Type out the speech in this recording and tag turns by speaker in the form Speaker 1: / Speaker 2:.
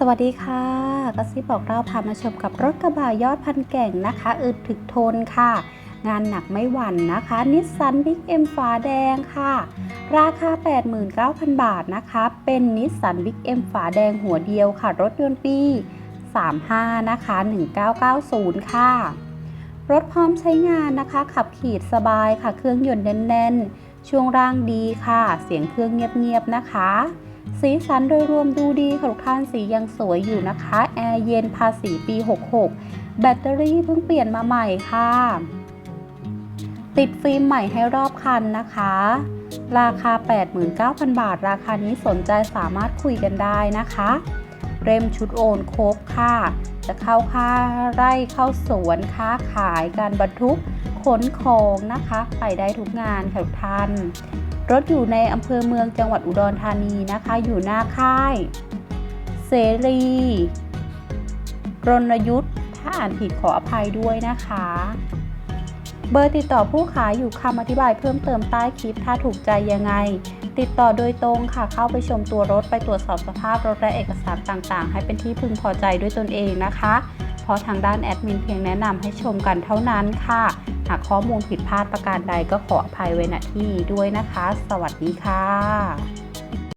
Speaker 1: สวัสดีค่ะกระซิบบอกเราพามาชมกับรถกระบะยอดพันแก่งนะคะอึดถึกทนค่ะ งานหนักไม่หวั่นนะคะนิสสันบิ๊กเอ็มฝาแดงค่ะ ราคา 89,000 บาทนะคะ เป็นนิสสันบิ๊กเอ็มฝาแดงหัวเดียวค่ะ รถยนต์ปี 35 นะคะ 1990 ค่ะ รถพร้อมใช้งานนะคะ ขับขี่สบายค่ะ เครื่องยนต์แน่นๆ ช่วงร่างดีค่ะ เสียงเครื่องเงียบๆนะคะ สีสันโดยรวมดูดีค่ะทุกท่านสียังสวยอยู่นะคะ แอร์เย็นภาษีปี 66 แบตเตอรี่เพิ่งเปลี่ยนมาใหม่ค่ะ ติดฟิล์มใหม่ให้รอบคันนะคะ ราคา 89,000 บาท ราคานี้สนใจสามารถคุยกันได้นะคะ เรมชุดโอนครบค่ะ จะเข้าค่าไร่เข้าสวนค้าขายการบรรทุก ขนของนะคะไปได้ทุกงานค่ะทุกท่าน รถอยู่ในอำเภอเมืองจังหวัดอุดรธานีนะคะ อยู่หน้าค่าย เสรีรณยุทธ์ถ้าอ่านผิดขออภัยด้วยนะคะ เบอร์ติดต่อผู้ขายอยู่คำอธิบายเพิ่มเติมใต้คลิปถ้าถูกใจยังไง ติดต่อโดยตรงค่ะเข้าไปชมตัวรถไปตรวจสอบสภาพรถและเอกสารต่างๆ ให้เป็นที่พึงพอใจด้วยตนเองนะคะ พราะทางด้านแอดมินเพียงแนะนำให้ชมกันเท่านั้นค่ะ หากข้อมูลผิดพลาดประการใดก็ขออภัยไว้ณที่นี้ด้วยนะคะ สวัสดีค่ะ